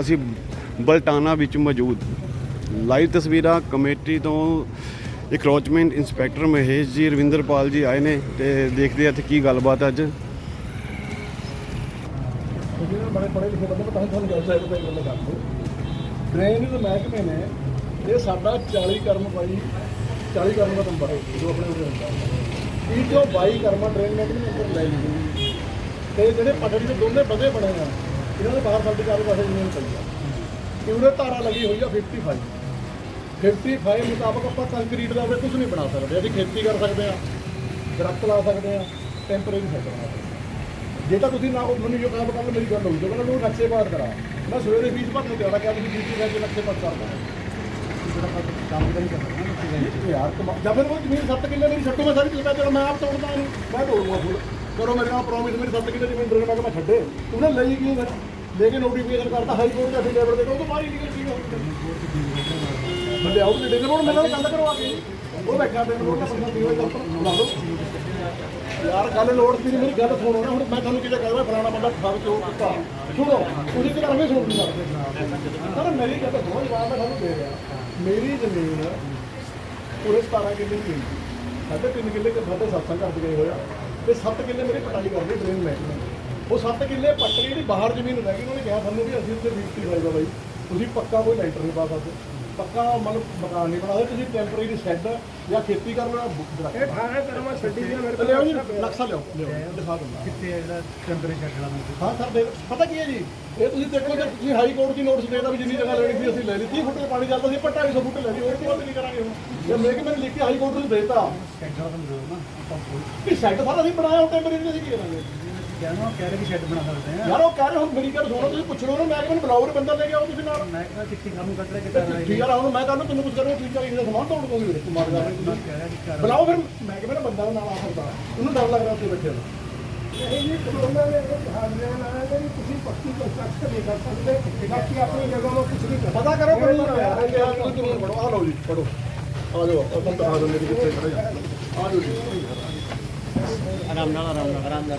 ਅਸੀਂ ਬਲਟਾਨਾ ਵਿੱਚ ਮੌਜੂਦ। ਲਾਈਵ ਤਸਵੀਰਾਂ ਕਮੇਟੀ ਤੋਂ ਇਕਰੋਚਮੈਂਟ ਇੰਸਪੈਕਟਰ ਮਹੇਸ਼ ਜੀ, ਰਵਿੰਦਰਪਾਲ ਜੀ ਆਏ ਨੇ ਤੇ ਦੇਖਦੇ ਆ ਇੱਥੇ ਕੀ ਗੱਲਬਾਤ ਅੱਜ। ਜਿਹੜੇ ਬੜੇ ਪੜ੍ਹੇ ਲਿਖੇ ਬੰਦੇ ਪਤਾ ਨਹੀਂ ਤੁਹਾਨੂੰ ਗੱਲ ਸਾਈਡ ਤੇ ਗੱਲ ਕਰਦੇ ਡਰੇਨੇਜ ਮਹਿਕਮੇ ਨੇ ਇਹ ਸਾਡਾ 40 ਕਰਮ ਪਾਈ 40 ਕਰਮ ਦਾ ਨੰਬਰ ਹੈ, ਜੋ ਆਪਣੇ ਉਰੇ ਹੁੰਦਾ। ਇਹ ਜੋ 22 ਕਰਮਾ ਡਰੇਨ ਮਹਿਕਮੇ ਨੇ ਉੱਪਰ ਲੈ ਲਈ ਤੇ ਜਿਹੜੇ ਪਟੜੀ ਦੇ ਦੋਨੇ ਬੰਦੇ ਬਣੇ ਆ ਇਹਨਾਂ ਦੇ ਬਾਹਰ ਸਾਡੇ ਚਾਰ ਪਾਸੇ ਜ਼ਮੀਨ ਪਈ ਆ। ਤੇ ਉਹਦੇ ਧਾਰਾ ਲੱਗੀ ਹੋਈ ਆ 55 55 ਮੁਤਾਬਕ ਆਪਾਂ ਕੰਕਰੀਟ ਦਾ ਕੁਝ ਨਹੀਂ ਬਣਾ ਸਕਦੇ। ਅਸੀਂ ਖੇਤੀ ਕਰ ਸਕਦੇ ਆ ਦਰਖਤ ਲਾ ਸਕਦੇ ਆ ਟੈਂਪਰੇਰੀ ਸੈਟ ਬਣਾ ਸਕਦੇ। ਜੇ ਤਾਂ ਤੁਸੀਂ ਨਾ ਉਹ ਮੈਨੂੰ ਜੋ ਕੰਮ ਕਰ ਲਓ ਮੇਰੀ ਗੱਲ ਹੋਈ ਜੋ ਕਹਿੰਦਾ ਮੈਨੂੰ ਨਕਸ਼ੇ ਪਾਸ ਕਰਾ ਮੈਂ ਸਵੇਰੇ ਫੀਸ ਨੂੰ ਤਿਆਰ ਆ ਕਿ ਤੁਸੀਂ ਡਿਊਟੀ ਕਰਕੇ ਨਕਸ਼ੇ ਪਾਸ ਕਰਦਾ ਕੰਮ ਤਾਂ ਨਹੀਂ ਕਰਨਾ ਯਾਰ ਕਮਾ- ਜਾਂ ਫਿਰ ਉਹ ਜ਼ਮੀਨ 7 ਕਿੱਲੇ ਮੇਰੀ ਛੱਡੋ ਮੈਂ ਸਾਰੀ ਚੀਜ਼ਾਂ ਚਲੋ ਮੈਂ ਆਪ ਤੋੜਦਾ ਇਹਨੂੰ ਮੈਂ ਤੋੜੂਗਾ ਫੁੱਲ। ਕਰੋ ਮੇਰੇ ਨਾਲ ਪ੍ਰੋਮਿਸ ਮੇਰੀ 7 ਕਿੱਲੇ ਜ਼ਮੀਨ ਡਰੇਨ ਮੈਂ ਕਿਹਾ ਮੈਂ ਛੱਡੇ। ਲਈ ਕਿਉਂ ਫਿਰ ਲੈ ਕੇ ਨੋਟੀਫਿਕੇਸ਼ਨ ਕਰਤਾ ਹਾਈ ਕੋਰਟ ਦਾ ਲੈਵਲ ਦੇ ਉਹ ਤੋਂ ਬਾਹਰ ਹੀ ਨਿਕਲ ਕੀ ਬੰਦੇ ਆਉਟ ਦੇ ਕੋਲ ਮੇਰੇ ਨਾਲ ਗੱਲ ਕਰਵਾ ਕੇ। ਉਹ ਬੈਠਾ ਤੇ ਮੈਨੂੰ ਕਹਿੰਦਾ ਬੰਦਾ ਹੋਏ ਗੱਲ ਬੁਲਾ ਲਓ। ਯਾਰ, ਗੱਲ ਲੋੜ ਸੀ ਮੇਰੀ ਗੱਲ ਸੁਣੋ ਨਾ, ਹੁਣ ਮੈਂ ਤੁਹਾਨੂੰ ਕਿਤੇ ਕਹਿ ਰਿਹਾ ਫਲਾਣਾ ਬੰਦਾ ਠੱਗ ਚੋਰ ਦਿੱਤਾ ਸੁਣੋ ਤੁਸੀਂ ਕਿਤੇ ਐਵੇਂ ਸੁਣ ਨਹੀਂ ਸਰ ਮੇਰੀ ਗੱਲ ਸੁਣੋ ਜਵਾਬ ਮੈਂ ਤੁਹਾਨੂੰ ਦੇ ਰਿਹਾ। ਮੇਰੀ ਜ਼ਮੀਨ ਪੂਰੇ 17 ਕਿੱਲੇ ਦੀ ਹੈ। ਸਾਢੇ ਤਿੰਨ ਕਿੱਲੇ ਕੇ ਸਾਡੇ ਸੱਤਾਂ ਘਰ ਚ ਗਏ ਹੋਇਆ ਤੇ 7 ਕਿੱਲੇ ਮੇਰੀ ਪਟਾਈ ਕਰਦੀ ਡਰੇਨ ਮਹਿਕਮੇ ਉਹ 7 ਕਿੱਲੇ ਪੱਟ ਕੇ ਜਿਹੜੀ ਬਾਹਰ ਜ਼ਮੀਨ ਰਹਿ ਗਈ ਉਹਨੇ ਕਿਹਾ ਸਾਨੂੰ ਵੀ ਅਸੀਂ ਉੱਥੇ ਵੀਕਤੀ ਹੋਏਗਾ ਬਾਈ। ਤੁਸੀਂ ਪੱਕਾ ਕੋਈ ਲੈਂਟਰ ਨਹੀਂ ਪਾ ਸਕਦੇ। ਪੱਕਾ ਮਤਲਬ ਮਕਾਨ ਨਹੀਂ ਬਣਾ ਸਕਦੇ ਤੁਸੀਂ ਟੈਂਪਰੇਰੀ ਸ਼ੈੱਡ ਜਾਂ ਖੇਤੀ ਕਰਨਾ ਇਹ 18 ਕਰਮਾ ਛੱਡੀ ਦੀਆਂ ਮੇਰੇ ਲਿਆਓ ਜੀ ਨਕਸ਼ਾ ਲਿਆਓ ਲਿਆਓ ਦਿਖਾ ਦਿੰਦਾ ਕਿੱਥੇ ਹੈ ਜਿਹੜਾ ਟੈਂਪਰੇਚਰ ਛੱਡਣਾ ਮੈਂ ਹਾਂ ਸਰ ਦੇ ਪਤਾ ਕੀ ਹੈ ਜੀ? ਇਹ ਤੁਸੀਂ ਦੇਖੋ ਜੇ ਤੁਸੀਂ ਹਾਈ ਕੋਰਟ ਦੀ ਨੋਟਿਸ ਦੇਦਾ ਵੀ ਜਿੰਨੀ ਜਗ੍ਹਾ ਲੈਣੀ ਸੀ ਅਸੀਂ ਲੈ ਲਈ। 30 ਫੁੱਟ ਦੇ ਪਾਣੀ ਚੱਲਦਾ ਸੀ ਆਪਾਂ 250 ਫੁੱਟ ਲੈ ਲਈ ਹੋਰ ਕੀ ਬਾਤ ਨਹੀਂ ਕਰਾਂਗੇ ਹੁਣ। ਜੇ ਮੈਂ ਕਿ ਲਿਖ ਕੇ ਹਾਈ ਕੋਰਟ ਨੂੰ ਦੇਤਾ। ਸਕੈਡਰ ਦਾ ਦਿਓ ਨਾ ਕੋਈ ਕਿ ਸੈੱਟ ਸਾਰਾ ਅਸੀਂ ਬਣਾਇਆ ਹੁਣ ਟੈਂਪਰੇਰੀ ਅਸੀਂ ਕੀ ਕਰਾਂਗੇ? ਕਹਿੰਦਾ ਕਹਿ ਰਹੇ ਕਿ ਸ਼ੈੱਡ ਬਣਾ ਸਕਦੇ ਆ। ਯਾਰ ਉਹ ਕਹਿ ਰਹੇ ਹੁਣ ਮੇਰੀ ਗੱਲ ਸੁਣੋ ਤੁਸੀਂ ਪੁੱਛ ਲਓ ਨਾ ਮੈਂ ਕਿ ਮੈਨੂੰ ਬੁਲਾਓ ਬੰਦਾ ਲੈ ਕੇ ਆਓ ਤੁਸੀਂ ਨਾਲ। ਮੈਂ ਕਿਹਾ ਚਿੱਠੀ ਕੰਮ ਕੱਢ ਰਿਹਾ ਕਿੱਦਾਂ ਠੀਕ ਯਾਰ ਹੁਣ ਮੈਂ ਕੱਲ ਤੈਨੂੰ ਕੁਝ ਕਰੋ ਠੀਕ ਚਾਹੀਦਾ ਦਾ ਸਮਾਨ ਤੋੜ ਦੂੰਗੀ ਵੀਰੇ ਕੁਮਾਰ ਦਾ ਕਹਿ ਕਰ ਬੁਲਾਓ ਫਿਰ ਮੈਂ ਕਿ ਮੇਰਾ ਬੰਦਾ ਨਾਲ ਆ ਸਕਦਾ। ਉਹਨੂੰ ਡਰ ਲੱਗ ਰਿਹਾ ਉੱਥੇ ਬੈਠੇ ਨੂੰ। ਇਹ ਜੀ ਕਰੋਨਾ ਦੇ ਹਾਜ਼ਰ ਨਾਲ ਹੈ ਤੁਸੀਂ ਪੱਕੀ ਕੰਸਟਰਕਸ਼ਨ ਨਹੀਂ ਕਰ ਸਕਦੇ। ਬਾਕੀ ਆਪਣੀ ਜਗ੍ਹਾ ਨੂੰ ਕੁਝ ਨਹੀਂ ਪਤਾ ਕਰੋ ਕਾਨੂੰਨ ਯਾਰ ਤੁਸੀਂ ਕਾਨੂੰਨ ਪੜੋ ਆ ਲਓ ਜੀ ਪੜੋ ਆ ਜਾਓ ਆਪਾਂ ਤਾਂ ਆ ਜਾਓ ਮੇਰੇ ਕਿੱਥੇ ਖੜੇ ਆ ਆ ਜਾਓ ਜੀ। ਆਰਾਮ ਨਾਲ ਆਰਾਮ ਨਾਲ ਆਰਾਮ ਨਾਲ।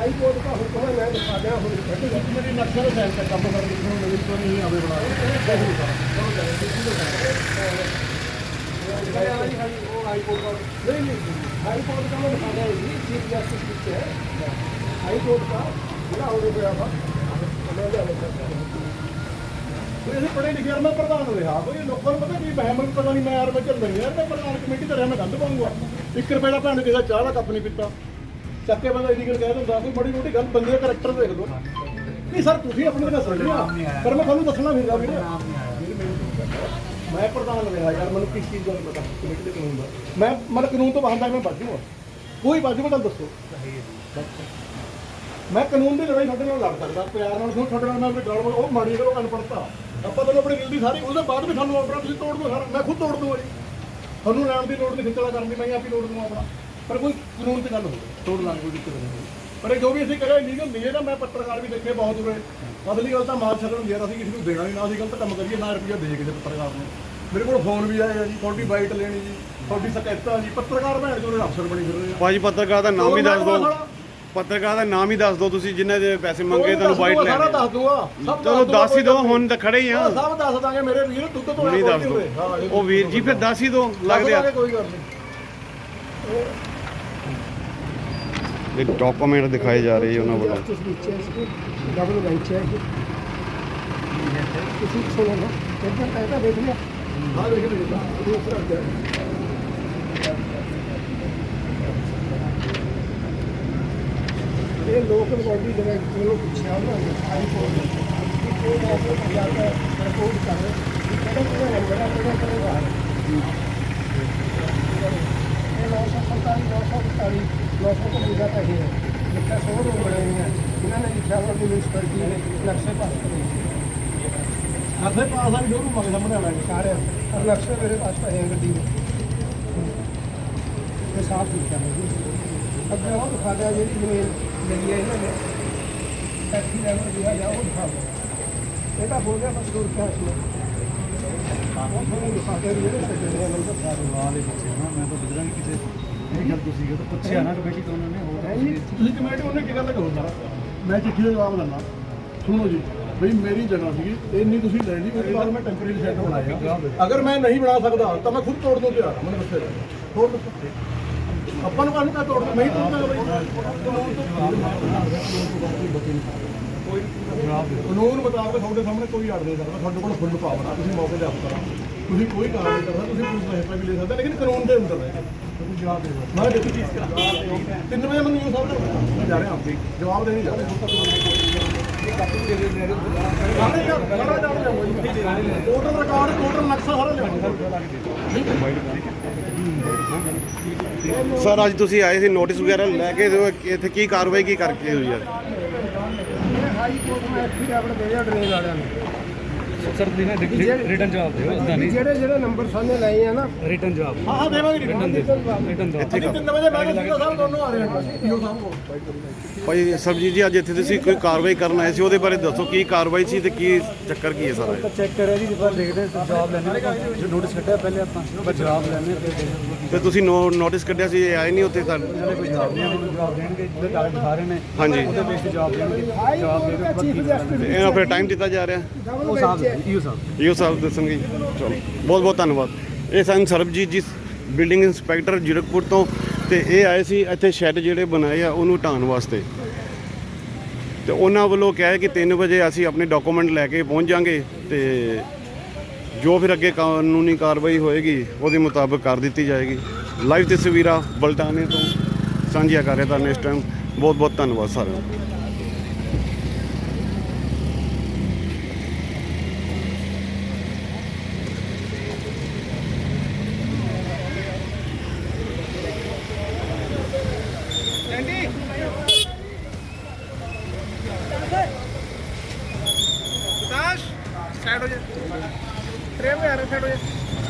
ਉਹ ਇਹ ਇਹ ਚੌਧਰੀ ਰੋਡ ਕਿੱਥੇ ਜੀ ਇਹ ਥੋੜਾ ਮੈਨੂੰ ਦਿਓ ਨਾ ਇਹ ਇਹ ਇਹ ਹੈਗਾ ਜੀ ਬਟਾਣਾ ਤੇ ਜਿੰਨੇ ਕਿ ਮੇਰੇ ਇਹ ਚੌਧਰੀ ਰੋਡ ਜਾ ਰਹੀ ਹੈ। ਇਹ ਦੇਖੋ ਪਾਣੀ 30000 ਸੋਨਾ ਲੋਕਾਂ ਇਹ ਮੈਂ ਪ੍ਰਧਾਨ ਰਿਹਾ। ਕੋਈ ਨੂੰ ਪਤਾ ਕੀ ਮੈਂ ਮੈਨੂੰ ਪਤਾ ਨਹੀਂ ਮੈਂ ਯਾਰ ਮੈਂ ਚੱਲ ਨਹੀਂ ਯਾਰ ਮੈਂ ਪ੍ਰਧਾਨ ਕਮੇਟੀ ਤੇ ਰਿਹਾ ਮੈਂ ਗੰਦ ਪਾਉਂਗਾ। 1 ਰੁਪਏ ਦਾ ਨੂੰ ਕਿਸੇ ਚਾਹ ਦਾ ਕੱਪ ਨਹੀਂ ਪੀਤਾ। ਚੱਕੇ ਬੰਦਾ ਇਹਦੀ ਗੱਲ ਕਹਿ ਦਿੰਦਾ ਕੋਈ ਬੜੀ ਮੋਟੀ ਗੱਲ ਬੰਦੇ ਦਾ ਕਰੈਕਟਰ ਦੇਖ ਲਓ। ਨਹੀਂ ਸਰ ਤੁਸੀਂ ਆਪਣੇ ਨਾਲ ਸਮਝਿਆ ਪਰ ਮੈਂ ਤੁਹਾਨੂੰ ਦੱਸਣਾ ਫਿਰਦਾ ਵੀਰੇ। ਮੈਨੂੰ ਮੈਂ ਪ੍ਰਧਾਨ ਰਿਹਾ ਯਾਰ ਮੈਨੂੰ ਕਿਸ ਚੀਜ਼ ਦਾ ਪਤਾ ਕਮੇਟੀ ਦੇ ਕਾਨੂੰਨ ਦਾ। ਮੈਂ ਮਤਲਬ ਕਾਨੂੰਨ ਤੋਂ ਬਾਹਰ ਦਾ ਮੈਂ ਬਾਜੂ ਕੋਈ ਬਾਜੂ ਤਾਂ ਦੱਸੋ। ਮੈਂ ਕਾਨੂੰਨ ਦੀ ਲੜਾਈ ਤੁਹਾਡੇ ਨਾਲ ਲੜ ਸਕਦਾ ਪਿਆਰ ਨਾਲ ਤੁਹਾਨੂੰ ਤੁਹਾਡੇ ਨਾਲ ਮੈਂ ਗੱਲ ਉਹ ਮਾੜੀ ਕਰੋ ਅਨਪੜਤਾ ਆਪਾਂ ਤੁਹਾਨੂੰ ਆਪਣੀ ਗਿਲਦੀ ਸਾਰੀ ਉਹਦੇ ਬਾਅਦ ਵੀ ਤੁਹਾਨੂੰ ਆਪਣਾ ਤੁਸੀਂ ਤੋੜ ਦਿਓ ਸਾਰਾ। ਮੈਂ ਖੁਦ ਤੋੜ ਦੂੰਗਾ ਜੀ। ਤੁਹਾਨੂੰ ਲੈਣ ਦੀ ਲੋੜ ਨਹੀਂ ਖਿੱਚੜਾ ਕਰਨ ਦੀ ਮੈਂ ਆਪ ਤੋੜ ਦੂੰਗਾ ਆਪਣਾ। ਪਰ ਕੋਈ ਕਾਨੂੰਨ ਤੇ ਗੱਲ ਹੋਵੇ ਤੋੜ ਲਾਂਗੇ ਕੋਈ ਦਿੱਕਤ ਨਹੀਂ ਪਰ ਇਹ ਜੋ ਵੀ ਅਸੀਂ ਕਰਿਆ ਲੀਗਲ ਨਹੀਂ ਹੈ ਨਾ ਮੈਂ ਪੱਤਰਕਾਰ ਵੀ ਦੇਖੇ ਬਹੁਤ ਉਰੇ। ਅਸਲੀ ਗੱਲ ਤਾਂ ਮਾਲ ਛੱਡਣ ਗਿਆ ਅਸੀਂ ਕਿਸੇ ਨੂੰ ਦੇਣਾ ਨਹੀਂ ਨਾ ਅਸੀਂ ਗਲਤ ਕੰਮ ਕਰੀਏ ਨਾ ਰੁਪਈਆ ਦੇ ਕਿਸੇ ਪੱਤਰਕਾਰ ਨੂੰ। ਮੇਰੇ ਕੋਲ ਫੋਨ ਵੀ ਆਇਆ ਜੀ ਤੁਹਾਡੀ ਬਾਈਟ ਲੈਣੀ ਜੀ ਤੁਹਾਡੀ ਸ਼ਿਕਾਇਤਾਂ ਜੀ ਪੱਤਰਕਾਰ ਭੈਣ ਜੋ ਅਫਸਰ ਬਣੀ ਫਿਰ ਰਹੇ ਆ। ਭਾਜੀ ਪੱਤਰਕਾਰ ਦਾ ਨਾਮ ਵੀ ਦੱਸ ਦਿਓ। ਪੱਤਰਕਾਰ ਦਾ ਨਾਮ ਹੀ ਦੱਸ ਦਿਓ ਤੁਸੀਂ ਜਿਨ੍ਹਾਂ ਦੇ ਪੈਸੇ ਮੰਗੇ ਤੁਹਾਨੂੰ ਬਾਈਟ ਲੈ ਸਾਰਾ ਦੱਸ ਦੂੰਗਾ ਚਲੋ ਦੱਸ ਹੀ ਦਿਓ ਹੁਣ ਤਾਂ ਖੜੇ ਹੀ ਆ। ਸਭ ਦੱਸ ਦਾਂਗੇ ਮੇਰੇ ਵੀਰ ਦੁੱਧ ਤੋਂ ਨਹੀਂ ਦੱਸ ਦਿਓ। ਉਹ ਵੀਰ ਜੀ ਫਿਰ ਦੱਸ ਹੀ ਦਿਓ ਲੱਗਦੇ ਆ। ਕੋਈ ਗੱਲ ਨਹੀਂ। ਇਹ ਡਾਕੂਮੈਂਟ ਦਿਖਾਏ ਜਾ ਰਹੇ ਉਹਨਾਂ ਵੱਲੋਂ। ਹੈ ਡਬਲ ਬੈਂਚ ਹੈ ਤੁਸੀਂ ਸੁਣੋ ਨਾ ਇੱਦਾਂ ਕਹਿੰਦਾ ਦੇਖ ਲਿਆ। ਹਾਂ ਦੇਖ ਲਿਆ ਦੂਸਰਾ ਇਹ ਲੋਕਲ ਬਾਡੀ ਡਾਇਰੈਕਟਰ ਨੂੰ ਪੁੱਛਿਆ ਉਹਨਾਂ ਨੇ ਹਾਈ ਕੋਰਟ ਨੇ। ਕਿ ਉਹ ਐਸੇ ਰਿਪੋਰਟ ਕਰ ਕਿਹੜਾ ਕਿਹੜਾ ਨੰਬਰ ਆ ਕਿਹੜਾ ਕਿਹੜਾ ਵਾਰ ਇਹ 947 947 950 ਤਾਂ ਇਹ ਹੈ ਲਿਖਿਆ ਬਣੇ ਹੋਏ ਇਹਨਾਂ ਨੇ ਲਿਖਿਆ ਵਾ ਮਿਊਨਿਸਪੈਲਿਟੀ ਨੇ ਨਕਸ਼ੇ ਪਾਸ ਕਰੇ ਨਸੇ ਪਾਸ ਆ ਸ਼ੋਰੂਮ ਆ ਕੇ ਸਾਹਮਣੇ ਸਾਰੇ ਅਰ ਨਕਸ਼ੇ ਮੇਰੇ ਪਾਸ ਤਾਂ ਹੈ ਗੱਡੀ ਦੇ। ਇਹ ਸਾਫ਼ ਲਿਖਿਆ ਹੈ ਜੀ। ਅੱਗੇ ਉਹ ਦਿਖਾ ਦਿਆ ਜਿਹੜੀ ਜ਼ਮੀਨ ਲਈ ਹੈ ਇਹਨਾਂ ਨੇ ਟੈਕਸੀ ਲੈਵਲ ਜਿਹੜਾ ਜਾ ਉਹ ਦਿਖਾ ਦਿਓ ਇਹ ਤਾਂ ਹੋ ਗਿਆ ਬਸ ਦੂਰ ਕਿਆ ਸੀ। ਉਹ ਤੁਹਾਨੂੰ ਦਿਖਾ ਕੇ ਜਿਹੜੇ ਸੱਜਣ ਨੇ ਨੰਬਰ ਦਿਖਾ ਦਿਓ। ਵਾਹ ਮੈਂ ਤਾਂ ਗੁਜਰਾਂ ਕਿਸੇ ਇਹ ਗੱਲ ਤੁਸੀਂ ਕਿ ਪੁੱਛਿਆ ਨਾ ਕਮੇਟੀ ਤੋਂ ਉਹਨਾਂ ਨੇ ਹੋਰ ਹੈ ਜੀ ਤੁਸੀਂ ਕਮੇਟੀ ਉਹਨੇ ਕੀ ਗੱਲ ਕਰਦਾ ਮੈਂ ਚਿੱਠੀ ਦਾ ਜਵਾਬ ਦਿੰਦਾ। ਸੁਣੋ ਜੀ ਬਈ ਮੇਰੀ ਜਗ੍ਹਾ ਸੀਗੀ ਇੰਨੀ ਤੁਸੀਂ ਲੈ ਲਈ ਉਹਦੇ ਬਾਅਦ ਮੈਂ ਟੈਂਪਰੇਰੀ ਸ਼ੈਡ ਬਣਾਇਆ ਅਗਰ ਮੈਂ ਨਹੀਂ ਬਣਾ ਸਕਦਾ ਤਾਂ ਮੈਂ ਖੁਦ ਤੋੜ ਦੂੰ ਤਿਆਰ ਹਾਂ, ਮੈਨੂੰ ਦੱਸਿਆ ਹੋਰ ਦੱਸੋ ਆਪਾਂ ਨੂੰ ਕਾਹਨੂੰ ਕਾ ਤੋੜ ਦੂੰ? ਮੈਂ ਹੀ ਤੋੜਦਾ ਬਈ। ਕਾਨੂੰਨ ਮੁਤਾਬਕ ਤੁਹਾਡੇ ਸਾਹਮਣੇ ਕੋਈ ਅੜ ਨਹੀਂ ਸਕਦਾ। ਤੁਹਾਡੇ ਕੋਲ ਫੁੱਲ ਪਾਵਰ ਆ ਤੁਸੀਂ ਮੌਕੇ ਤੇ ਅਫਸਰ ਆ ਤੁਸੀਂ ਕੋਈ ਕਾਰਵਾਈ ਨਹੀਂ ਕਰਦਾ ਤੁਸੀਂ ਪੁਲਿਸ ਦਾ ਹਿੱਸਾ ਵੀ ਲੈ ਸਕਦੇ ਲੇਕਿਨ ਕਾਨੂੰਨ ਦੇ ਅੰਦਰ ਹੈ ਤੁਸੀਂ ਜਵਾਬ ਦੇ ਦਿਓ ਮੈਂ ਦੇਖੀ ਚੀਜ਼ ਕਰਾ ਤਿੰਨ ਵਜੇ ਮੈਨੂੰ ਨਿਊਜ਼ ਸਾਹਿਬ ਦਾ ਮੈਂ ਜਾ ਰਿਹਾ ਆਪੇ ਜਵਾਬ ਦੇਣੀ ਜਾ ਰਿਹਾ ਸਾਰੇ ਜਾ ਸਾਰਾ ਜਾ ਰਿਹਾ ਟੋਟਲ ਰਿਕਾਰਡ ਟੋਟਲ ਨਕਸ਼ਾ ਸਾਰਾ ਲਿਖਾਂਗੇ ਸਰ ਅੱਜ ਤੁਸੀਂ ਆਏ ਸੀ ਨੋਟਿਸ ਵਗੈਰਾ ਲੈ ਕੇ ਦਿਓ, ਇੱਥੇ ਕੀ ਕਾਰਵਾਈ ਕੀ ਕਰਕੇ ਹੋਈ ਯਾਰ ਹਾਈ ਕੋਰਟ ਮੈਂ ਆਪਣੇ ਦੇ ਦਿਆ ਡਰੇਨ ਵਾਲਿਆਂ ਨੂੰ। ਸਰ ਤੁਸੀਂ ਨਾ ਰਿਟਰਨ ਜਵਾਬ ਦਿਓ ਇਦਾਂ ਨਹੀਂ। ਜਿਹੜੇ ਜਿਹੜੇ ਨੰਬਰ ਸਾਹਮਣੇ ਲਏ ਆ ਨਾ। ਰਿਟਰਨ ਜਵਾਬ ਹਾਂ ਹਾਂ ਦੇਵਾਂਗੇ ਰਿਟਰਨ ਦੇ ਰਿਟਰਨ ਦਿਓ ਅਸੀਂ ਤਿੰਨ ਵਜੇ ਮੈਂ ਕਿਹਾ ਸਾਹਿਬ ਦੋਨੋਂ ਆ ਰਹੇ ਹਾਂ ਪੀਓ ਸਾਹਿਬ ਕੋਲ ਭਾਈ ਸਰਬਜੀਤ ਜੀ ਅੱਜ ਇੱਥੇ ਤੁਸੀਂ ਕੋਈ ਕਾਰਵਾਈ ਕਰਨ ਆਏ ਸੀ? ਉਹਦੇ ਬਾਰੇ ਦੱਸੋ ਕੀ ਕਾਰਵਾਈ ਸੀ ਤੇ ਕੀ ਚੱਕਰ ਕੀ ਹੈ ਸਾਰਾ ਇਹ? ਚੈੱਕ ਕਰਿਆ ਜੀ ਜਿੱਦਾਂ ਦੇਖਦੇ ਜਵਾਬ ਲੈਣੇ ਜੋ ਨੋਟਿਸ ਕੱਢਿਆ ਪਹਿਲੇ ਆਪਾਂ ਬਸ ਜਵਾਬ ਲੈਣੇ ਫਿਰ ਦੇਖਦੇ ਤੇ ਤੁਸੀਂ ਨੋਟਿਸ ਕੱਢਿਆ ਸੀ ਇਹ ਆਏ ਨਹੀਂ ਉੱਥੇ ਤਾਂ? ਇਹਨਾਂ ਕੋਈ ਜਵਾਬ ਨਹੀਂ ਜਵਾਬ ਦੇਣਗੇ ਜਿਹੜੇ ਕਾਗਜ਼ ਦਿਖਾ ਰਹੇ ਨੇ ਹਾਂਜੀ। ਉਹਦੇ ਬੇਸ ਤੇ ਜਵਾਬ ਦੇਣਗੇ। ਜਵਾਬ ਦੇ ਕੇ ਤੇ ਇਹਨਾਂ ਫਿਰ ਟਾਈਮ ਦਿੱਤਾ ਜਾ ਰਿਹਾ? ਉਹ ਸਾਹਿਬ ਈਓ ਸਾਹਿਬ। ਇਹੋ ਸਾਹਿਬ ਦੱਸਣਗੇ। ਚਲੋ ਬਹੁਤ ਬਹੁਤ ਧੰਨਵਾਦ। ਇਹ ਸਨ ਸਰਬਜੀਤ ਜੀ ਬਿਲਡਿੰਗ ਇੰਸਪੈਕਟਰ ਜੀਰਕਪੁਰ ਤੋਂ। ਤੇ ਇਹ ਆਏ ਸੀ, ਇੱਥੇ ਸ਼ੈੱਡ ਜਿਹੜੇ ਬਣਾਏ ਆ, ਉਹਨੂੰ ਢਾਉਣ ਵਾਸਤੇ। ਤੇ ਉਹਨਾਂ ਵੱਲੋਂ ਕਿਹਾ ਕਿ 3 ਵਜੇ ਅਸੀਂ ਆਪਣੇ ਡਾਕੂਮੈਂਟ ਲੈ ਕੇ ਪਹੁੰਚ ਜਾਾਂਗੇ ਤੇ ਜੋ ਫਿਰ ਅੱਗੇ ਕਾਨੂੰਨੀ ਕਾਰਵਾਈ ਹੋਏਗੀ, ਉਹਦੇ ਮੁਤਾਬਕ ਕਰ ਦਿੱਤੀ ਜਾਏਗੀ। ਲਾਈਵ ਤਸਵੀਰਾਂ ਬਲਟਾਨੇ ਤੋਂ ਸਾਂਝੀਆਂ ਕਰ ਰਿਹਾ ਤਾਂ ਇਸ ਟਾਈਮ ਬਹੁਤ ਬਹੁਤ ਧੰਨਵਾਦ ਸਾਰਿਆਂ ਦਾ साइड हो जा ट्रेन में आ रहा साइड हो जा